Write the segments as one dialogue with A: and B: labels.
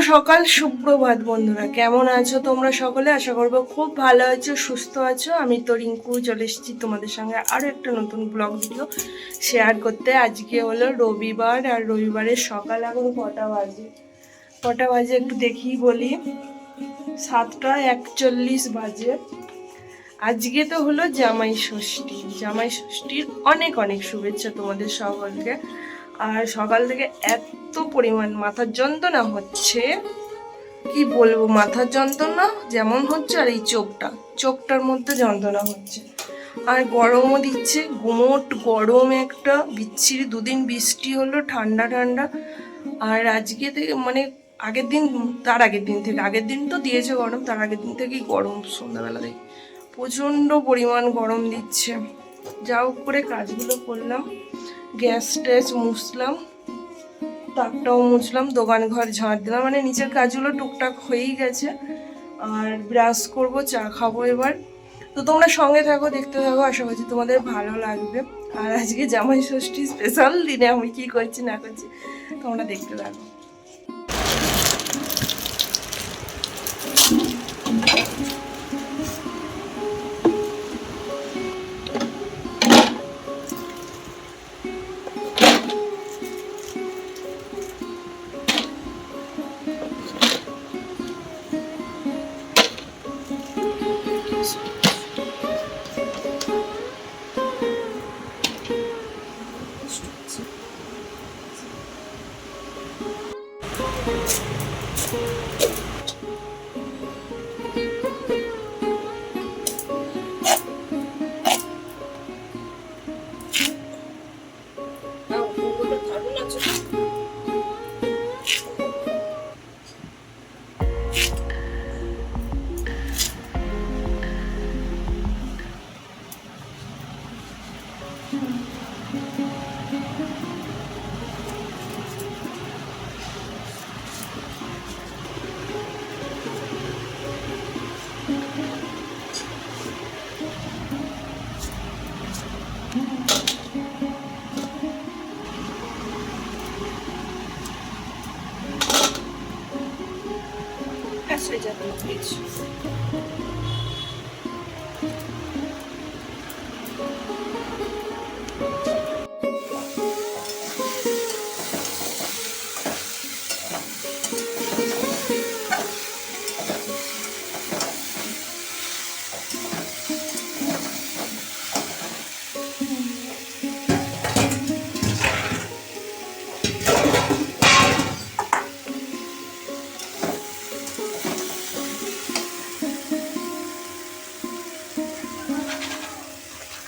A: সকাল, সুপ্রভাত বন্ধুরা। কেমন আছো তোমরা সকলে? আশা করব খুব ভালো আছো, সুস্থ আছো। আমি তো রিঙ্কু, চলে এসেছি তোমাদের সঙ্গে আরও একটা নতুন ব্লগ ভিডিও শেয়ার করতে। আজকে হলো রবিবার আর রবিবারের সকাল এখন কটা বাজে? কটা বাজে একটু দেখি বলি। সাতটা একচল্লিশ বাজে। আজকে তো হলো জামাই ষষ্ঠী। জামাই ষষ্ঠীর অনেক অনেক শুভেচ্ছা তোমাদের সকলকে। আর সকাল থেকে এত পরিমাণ মাথার যন্ত্রণা হচ্ছে। কি বলব, মাথার যন্ত্রণা যেমন হচ্ছে আর এই চোখটা, চোখটার মধ্যে যন্ত্রণা হচ্ছে। আর গরমও দিচ্ছে গুমোট গরম একটা বিচ্ছিরি দুদিন বৃষ্টি হলো, ঠান্ডা ঠান্ডা। আর আজকে থেকে মানে আগের দিন, তার আগের দিন থেকে, আগের দিন তো দিয়েছে গরম, তার আগের দিন থেকেই গরম সন্ধ্যাবেলা থেকে। প্রচণ্ড পরিমাণ গরম দিচ্ছে। যা হোক করে কাজগুলো করলাম। গ্যাস ট্যাস মুছলাম তাকটাও মুছলাম, দোকান ঘর ঝাঁট দিলাম মানে নিচের কাজগুলো টুকটাক হয়েই গেছে। আর ব্রাশ করব, চা খাব এবার। তো তোমরা সঙ্গে থাকো, দেখতে থাকো, আশা করছি তোমাদের ভালো লাগবে। আর আজকে জামাই ষষ্ঠী স্পেশাল দিনে আমি কি করছি না করছি, তোমরা দেখতে থাকো। Kaç Recep Mutlu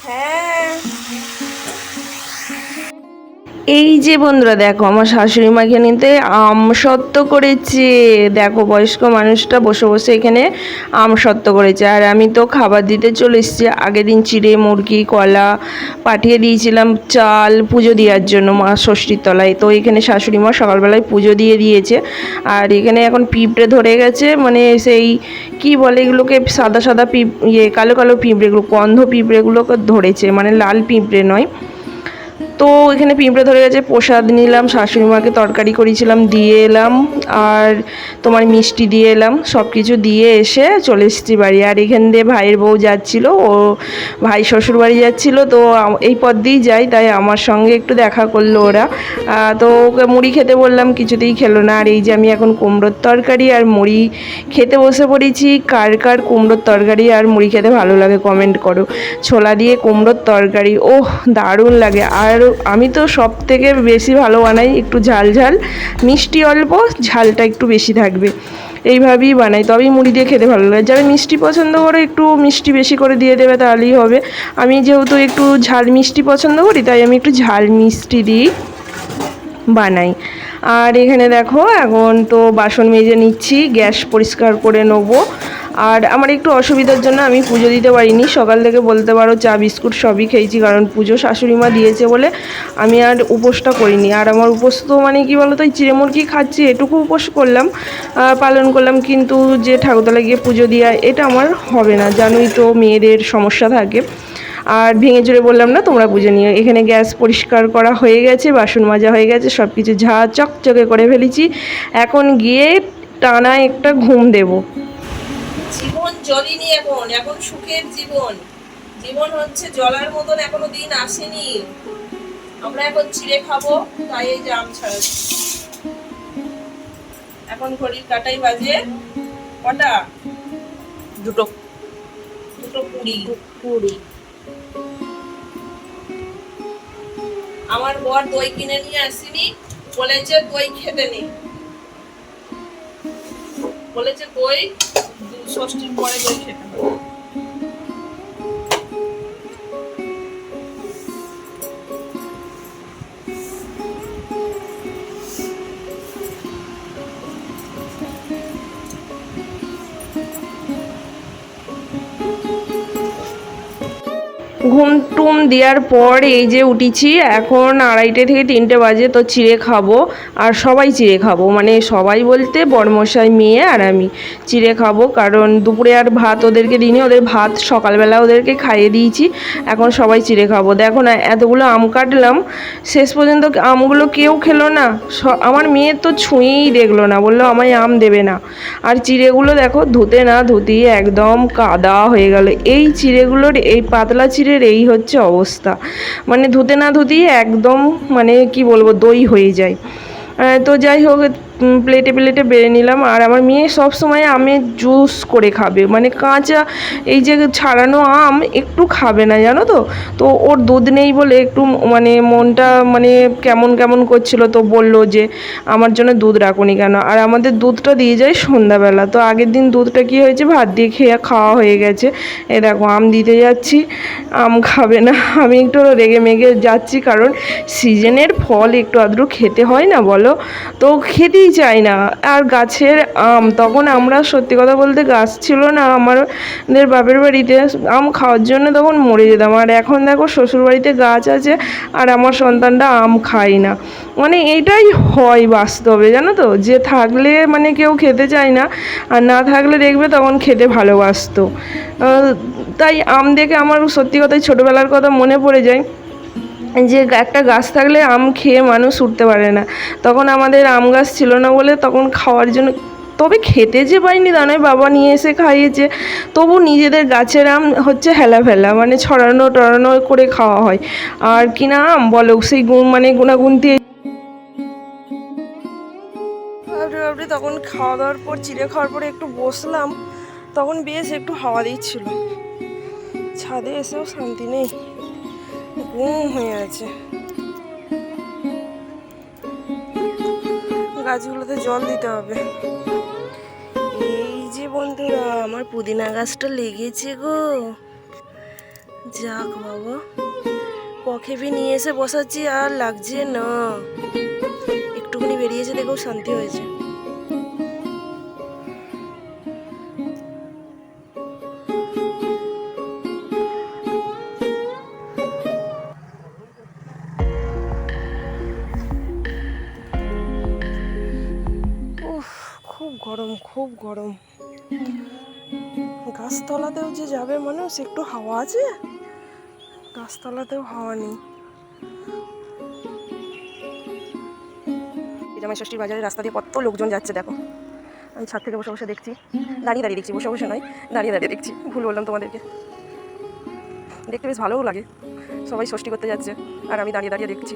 A: হ্যাঁ এই যে বন্ধুরা, দেখো আমার শাশুড়ি মাকে নিতে আম সত্ত্ব করেছে। দেখো বয়স্ক মানুষটা বসে বসে এখানে আম সত্ত্ব করেছে। আর আমি তো খাবার দিতে চলে এসেছি। আগের দিন চিড়ে, মুরগি, কলা পাঠিয়ে দিয়েছিলাম চাল পুজো দেওয়ার জন্য মা ষষ্ঠীর তলায়। তো এখানে শাশুড়ি মা সকালবেলায় পুজো দিয়ে দিয়েছে। আর এখানে এখন পিঁপড়ে ধরে গেছে। মানে সেই কি বলে এগুলোকে? সাদা সাদা পিঁপ ইয়ে কালো কালো পিঁপড়েগুলো, গন্ধ পিঁপড়েগুলোকে ধরেছে। মানে লাল পিঁপড়ে নয়। তো এখানে পিঁপড়ে ধরে গেছে, প্রসাদ নিলাম শাশুড়ি মাকে তরকারি করেছিলাম, দিয়ে এলাম, আর তোমার মিষ্টি দিয়ে এলাম সব কিছু দিয়ে এসে চলে এসেছি বাড়ি। আর এখান দিয়ে ভাইয়ের বউ যাচ্ছিল, ও ভাই শ্বশুর বাড়ি যাচ্ছিল, তো এই পথ দিয়েই যাই তাই আমার সঙ্গে একটু দেখা করল ওরা। তো ওকে মুড়ি খেতে বললাম, কিছুতেই খেলো না। আর এই যে আমি এখন কুমড়োর তরকারি আর মুড়ি খেতে বসে পড়েছি, কার কার কুমড়োর তরকারি আর মুড়ি খেতে ভালো লাগে কমেন্ট করো। ছোলা দিয়ে কুমড়োর তরকারি, ওহ, দারুণ লাগে। আর আমি তো সব থেকে বেশি ভালো বানাই একটু ঝাল ঝাল। মিষ্টি অল্প, ঝালটা একটু বেশি থাকবে। এইভাবেই বানাই, তবেই মুড়ি দিয়ে খেতে ভালো লাগে। যারা মিষ্টি পছন্দ করে একটু মিষ্টি বেশি করে দিয়ে দেবে তাহলেই হবে। আমি যেহেতু একটু ঝাল মিষ্টি পছন্দ করি, তাই আমি একটু ঝাল মিষ্টি দিই বানাই। আর এখানে দেখো, এখন তো বাসন মেজে নিচ্ছি, গ্যাস পরিষ্কার করে নেব। আর আমার একটু অসুবিধার জন্য আমি পুজো দিতে পারিনি। সকাল থেকে বলতে পারো চা, বিস্কুট সবই খেয়েছি, কারণ পুজো শাশুড়ি মা দিয়েছে বলে আমি আর উপোসটা করিনি। আর আমার উপোস তো মানে কি বলতো, এই চিড়ে মুরগি খাচ্ছি, এটুকু উপোস করলাম পালন করলাম, কিন্তু যে ঠাকুরতলা গিয়ে পুজো দেওয়া এটা আমার হবে না। জানোই তো মেয়েদের সমস্যা থাকে। আর ভেঙে চুরে বললাম না, তোমরা বুঝে নিও। এখানে গ্যাস পরিষ্কার করা হয়ে গেছে, বাসন মাজা হয়ে গেছে সব কিছু ঝা চকচকে করে ফেলেছি। এখন গিয়ে টানা একটা ঘুম দেবো।
B: জীবন জলিনি এখন এখন সুখের জীবন। জীবন হচ্ছে জলার মতন এখনও দিন আসেনি। আমরা এখন চিড়ে খাব তাই এই জাম ছাড়াচ্ছি এখন ঘড়ির কাটাই বাজে কটা?
A: দুটো।
B: দুটো কুড়ি।
A: কুড়ি।
B: আমার বর দই কিনে নিয়ে আসিনি বলেছে দই খেতে নেই বলেছে দই ষষ্ঠীর পরে দই খেতে হবে
A: ঘুম টুম দেওয়ার পর এই যে উঠেছি, এখন আড়াইটে থেকে তিনটে বাজে, তো চিড়ে খাব আর সবাই চিড়ে খাব। মানে সবাই বলতে বড়মশাই, মেয়ে আর আমি চিড়ে খাব। কারণ দুপুরে আর ভাত ওদেরকে দিইনি, ওদের ভাত সকালবেলা ওদেরকে খাইয়ে দিয়েছি, এখন সবাই চিড়ে খাব। দেখো না, এতগুলো আম কাটলাম, শেষ পর্যন্ত আমগুলো কেউ খেলো না। আমার মেয়ে তো ছুঁয়েই দেখল না, বলল আমায় আম দেবে না। আর চিড়েগুলো দেখো, ধুতে না ধুতেই একদম কাদা হয়ে গেল। এই চিড়েগুলোর, এই পাতলা চিড়ের এই হচ্ছে অবস্থা। মানে ধুতে না ধুতেই একদম মানে কি বলব দই হয়ে যায়। তো যাই হোক প্লেটে প্লেটে বেড়ে নিলাম। আর আমার মেয়ে সব সময় আমের জুস করে খাবে। মানে কাঁচা এই যে ছাড়ানো আম একটু খাবে না, জানো তো? তো ওর দুধ নেই বলে একটু মানে মনটা মানে কেমন কেমন করছিল তো বলল যে, আমার জন্য দুধ রাখুনি কেন? আর আমাদের দুধটা দিয়ে যায় সন্ধ্যাবেলা। তো আগের দিন দুধটা কি হয়েছে? ভাত দিয়ে খেয়ে খাওয়া হয়ে গেছে। এ দেখো, আম দিতে যাচ্ছি, আম খাবে না। আমি একটু রেগে মেগে যাচ্ছি, কারণ সিজনের ফল একটু আধটু খেতে হয় না বলো? তো খেতেই চাই না। আর গাছের আম, তখন আমরা সত্যি কথা বলতে গাছ ছিল না, আমাদের বাপের বাড়িতে আম খাওয়ার জন্য তখন মরে যেতাম। আর এখন দেখো শ্বশুরবাড়িতে গাছ আছে, আর আমার সন্তানটা আম খায় না। মানে এইটাই হয় বাস্তবে, জানো তো? যে থাকলে মানে কেউ খেতে চায় না, আর না থাকলে দেখবে তখন খেতে ভালোবাসতো। তাই আম দেখে আমার সত্যি কথাই ছোটোবেলার কথা মনে পড়ে যায়। যে একটা গাছ থাকলে আম খেয়ে মানুষ উঠতে পারে না। তখন আমাদের আম গাছ ছিল না বলে তখন খাওয়ার জন্য, তবে খেতে যে পাইনি তা নয়, বাবা নিয়ে এসে খাইয়েছে। তবু নিজেদের গাছের আম হচ্ছে হেলা ফেলা মানে ছড়ানো টড়ানো করে খাওয়া হয়। আর কিনা আম বলো, সেই গুণ মানে ভাবতে ভাবতে তখন খাওয়া দাওয়ার পর, চিড়ে খাওয়ার পরে একটু বসলাম। তখন বেশ একটু হাওয়া দিচ্ছিল। ছাদে এসেও শান্তি নেই। ঘুম হয়ে আছে গাছগুলোতে জল দিতে হবে। এই যে বন্ধুরা, আমার পুদিনা গাছটা লেগেছে গো। যাক বাবা কখেপি নিয়ে এসে বসাচ্ছি, আর লাগছে না। একটুখানি বেরিয়েছে দেখেও শান্তি হয়েছে। খুব গরম। গাছতলাতেও যে যাবে মানুষ, একটু হাওয়া আছে? গাছতলাতেও হাওয়া নেই। জামাই ষষ্ঠীর বাজারে রাস্তা দিয়ে কত লোকজন যাচ্ছে, দেখো। আমি ছাদ থেকে বসে বসে দেখছি। দাঁড়িয়ে দাঁড়িয়ে দেখছি, বসে বসে নয়, দাঁড়িয়ে দাঁড়িয়ে দেখছি। ভুল বললাম তোমাদেরকে। দেখতে বেশ ভালোও লাগে। সবাই ষষ্ঠী করতে যাচ্ছে, আর আমি দাঁড়িয়ে দাঁড়িয়ে দেখছি।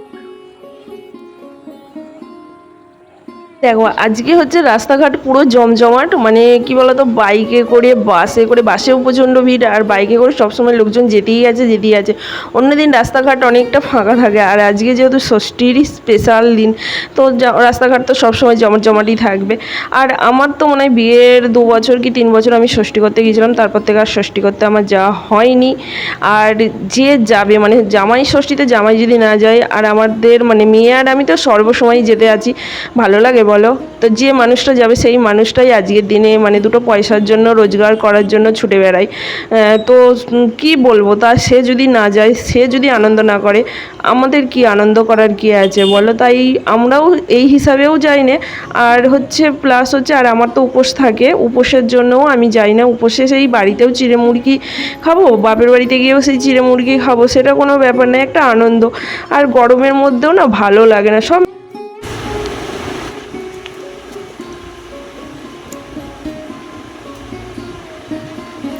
A: দেখো, আজকে হচ্ছে রাস্তাঘাট পুরো জমজমাট মানে কি বলতো, বাইকে করে, বাসে করে, বাসেও প্রচণ্ড ভিড়, আর বাইকে করে সবসময় লোকজন যেতেই আছে যেতেই আছে। অন্যদিন রাস্তাঘাট অনেকটা ফাঁকা থাকে, আর আজকে যেহেতু ষষ্ঠীর স্পেশাল দিন, তো রাস্তাঘাট তো সবসময় জমজমাটই থাকবে। আর আমার তো মনে হয় বিয়ের দু বছর কি তিন বছর আমি ষষ্ঠী করতে গিয়েছিলাম, তারপর থেকে আর ষষ্ঠী করতে আমার যাওয়া হয়নি। আর যে যাবে মানে জামাই ষষ্ঠীতে জামাই যদি না যায়, আর আমাদের মানে মেয়ে আর আমি তো সর্বসময় যেতে আছি, ভালো লাগে বলো? তো যে মানুষটা যাবে সেই মানুষটাই আজকের দিনে মানে দুটো পয়সার জন্য, রোজগার করার জন্য ছুটে বেড়ায়। তো কি বলব? তা সে যদি না যায়, সে যদি আনন্দ না করে, আমাদের কি আনন্দ করার কি আছে বলো? তাই আমরাও এই হিসাবেও যাই না। আর হচ্ছে প্লাস হচ্ছে, আর আমার তো উপোস থাকে, উপোসের জন্যও আমি যাই না। উপোসে সেই বাড়িতেও চিড়ে মুরগি খাব, বাপের বাড়িতে গিয়েও সেই চিড়ে মুরগি খাব, সেটা কোনো ব্যাপার না, একটা আনন্দ। আর গরমের মধ্যেও না ভালো লাগে না, সব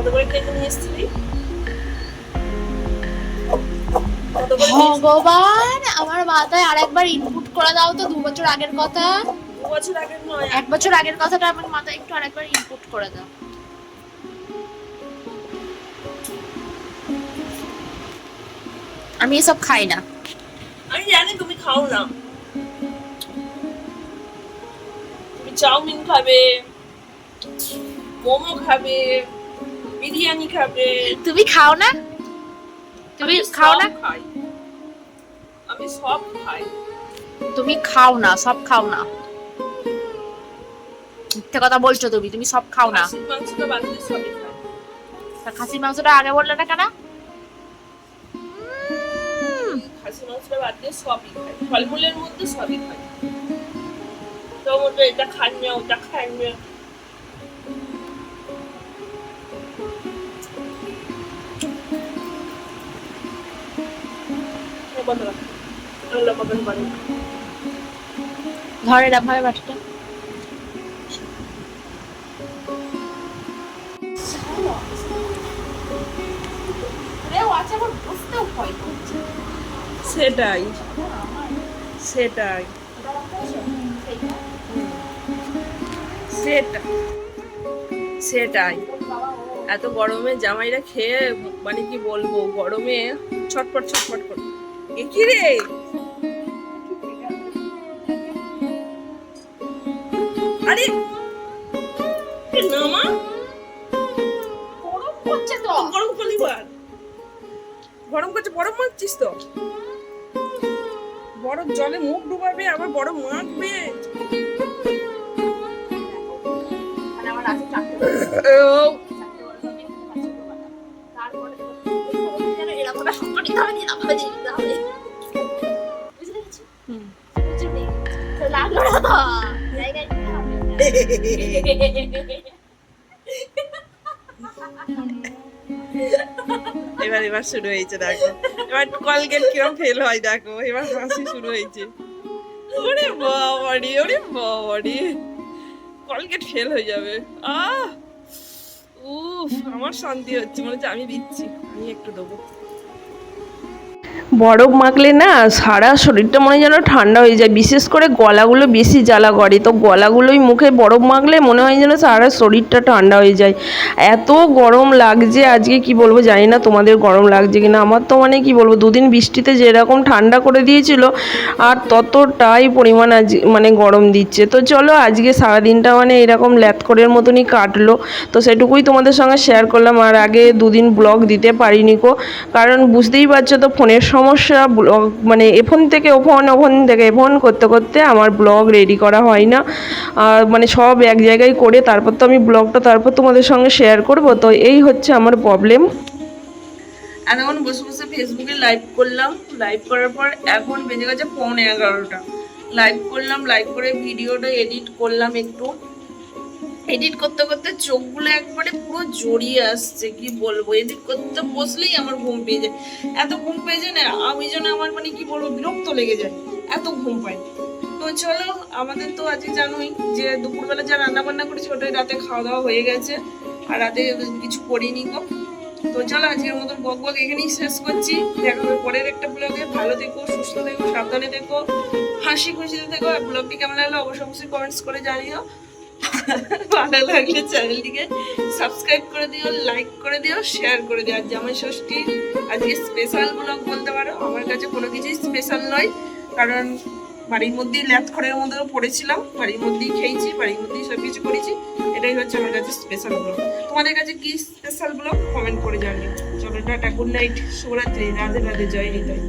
B: কত করে নিয়ে এসেছিলি?
C: ভগবান আমার মাথায় আরেকবার ইনপুট করে দাও তো দু বছর আগের কথা।
B: দু বছর আগের নয়
C: এক বছর আগের কথাটা আমার মাথায় একটু আরেকবার ইনপুট করে দাও। আমি এসব খাই না।
B: আমি জানি তুমি খাও না। তুমি চাউমিন খাবে মোমো খাবে বিরিয়ানি খাবে।
C: তুমি খাও না? তুমি খাও না?
B: খাই। আমি সব খাই।
C: তুমি খাও না সব খাও না। মিথ্যে কথা বলছো তুমি তুমি সব খাও না।
B: খাসির মাংসটা খাই।
C: আগে বললে না কেন?
B: খাসির মাংসটা বাদ দিয়ে সবই খাই। ফলমূলের মধ্যে সবই খাই। তো এটা খান না ওটা খান না। এই বন্ধ রাখ। আল্লাহ কবেন করে
C: ধরে এরম ভাবে বাটিটা
B: সেটাই। সেটাই। সেটা সেটাই। এত গরমে জামাইরা খেয়ে মানে কি বলব? গরমে ছটপট ছটপট করে কি রে? আরে নামা
C: গরম করছে তো।
B: গরম করলি গরম করছে বরফ মাখছিস তো? বরফ জলে মুখ ডুবাবে আবার বরফ মাখবে।
C: মানে ভাবে জায়গায়
B: এবার এবার শুরু হয়েছে, দেখো। এবার কলগেট কিরম ফেল হয়, দেখো। এবার হাসি শুরু হয়েছে। ওরে বাবারি ওরে বাবারি। কলগেট ফেল হয়ে যাবে। আহ! উফ, আমার শান্তি হচ্ছে। মনে হচ্ছে আমি দিচ্ছি। আমি একটু দেবো।
A: বরফ মাখলে না সারা শরীরটা মনে যেন ঠান্ডা হয়ে যায়। বিশেষ করে গলাগুলো বেশি জ্বালা করে। তো গলাগুলোই মুখে বরফ মাখলে মনে হয় যেন সারা শরীরটা ঠান্ডা হয়ে যায়। এত গরম লাগছে আজকে, কি বলব জানি না তোমাদের গরম লাগছে কিনা। আমার তো মানে কি বলব, দুদিন বৃষ্টিতে যেরকম ঠান্ডা করে দিয়েছিল, আর ততটাই পরিমাণ আজ মানে গরম দিচ্ছে। তো চলো আজকে সারাদিনটা মানে এরকম ল্যাথকরের মতনই কাটলো। তো সেটুকুই তোমাদের সঙ্গে শেয়ার করলাম। আর আগে দুদিন ব্লগ দিতে পারিনি কো। কারণ বুঝতেই পারছ তো ফোনের সমস্যা ব্লগ মানে এফোন থেকে ওফোন ওফোন থেকে এফোন করতে করতে আমার ব্লগ রেডি করা হয় না। আর মানে সব এক জায়গায় করে তারপর তো আমি ব্লগটা তারপর তোমাদের সঙ্গে শেয়ার করব। তো এই হচ্ছে আমার প্রবলেম এতক্ষণ বসে বসে ফেসবুকে লাইভ করলাম। লাইভ করার পর এখন বেজে গেছে পৌনে এগারোটা। লাইভ করলাম লাইভ করে ভিডিওটা এডিট করলাম একটু। এডিট করতে করতে চোখগুলো একবারে পুরো জড়িয়ে আসছে, কি বলব? এডিট করতে বসলেই আমার ঘুম পেয়ে যায়। এত ঘুম পেয়ে যায় না, আমি যেন আমার মানে কি বলব, বিরক্ত লেগে যায়। এত ঘুম পাই তো চলো, আমাদের তো আজকে জানোই যে দুপুরবেলা যা রান্না বান্না করেছি, ওটাই রাতে খাওয়া দাওয়া হয়ে গেছে। আর রাতে কিছু করিনি গো তো চলো, আজকের মতন বক বক এখানেই শেষ করছি। দেখা হবে পরের একটা ব্লগে ভালো থেকো, সুস্থ থেকো, সাবধানে থেকো, হাসি খুশিতে থেকো। আর ব্লগটি কেমন লাগল অবশ্যই অবশ্যই কমেন্টস করে জানিও। ভালো লাগলে চ্যানেলটিকে সাবস্ক্রাইব করে দিও লাইক করে দিও শেয়ার করে দিও। আর জামাই ষষ্ঠী আজকে স্পেশাল ব্লগ বলতে পারো, আমার কাছে কোনো কিছুই স্পেশাল নয়। কারণ বাড়ির মধ্যেই ল্যাথ খড়ের মধ্যেও পড়েছিলাম, বাড়ির মধ্যেই খেয়েছি, বাড়ির মধ্যেই সব কিছু করেছি। এটাই হচ্ছে আমার কাছে স্পেশাল ব্লগ তোমাদের কাছে কি স্পেশাল ব্লগ কমেন্ট করে জানিও। চলো টাটা গুড নাইট শুভরাত্রি, রাধে রাধে, জয় নিতাই।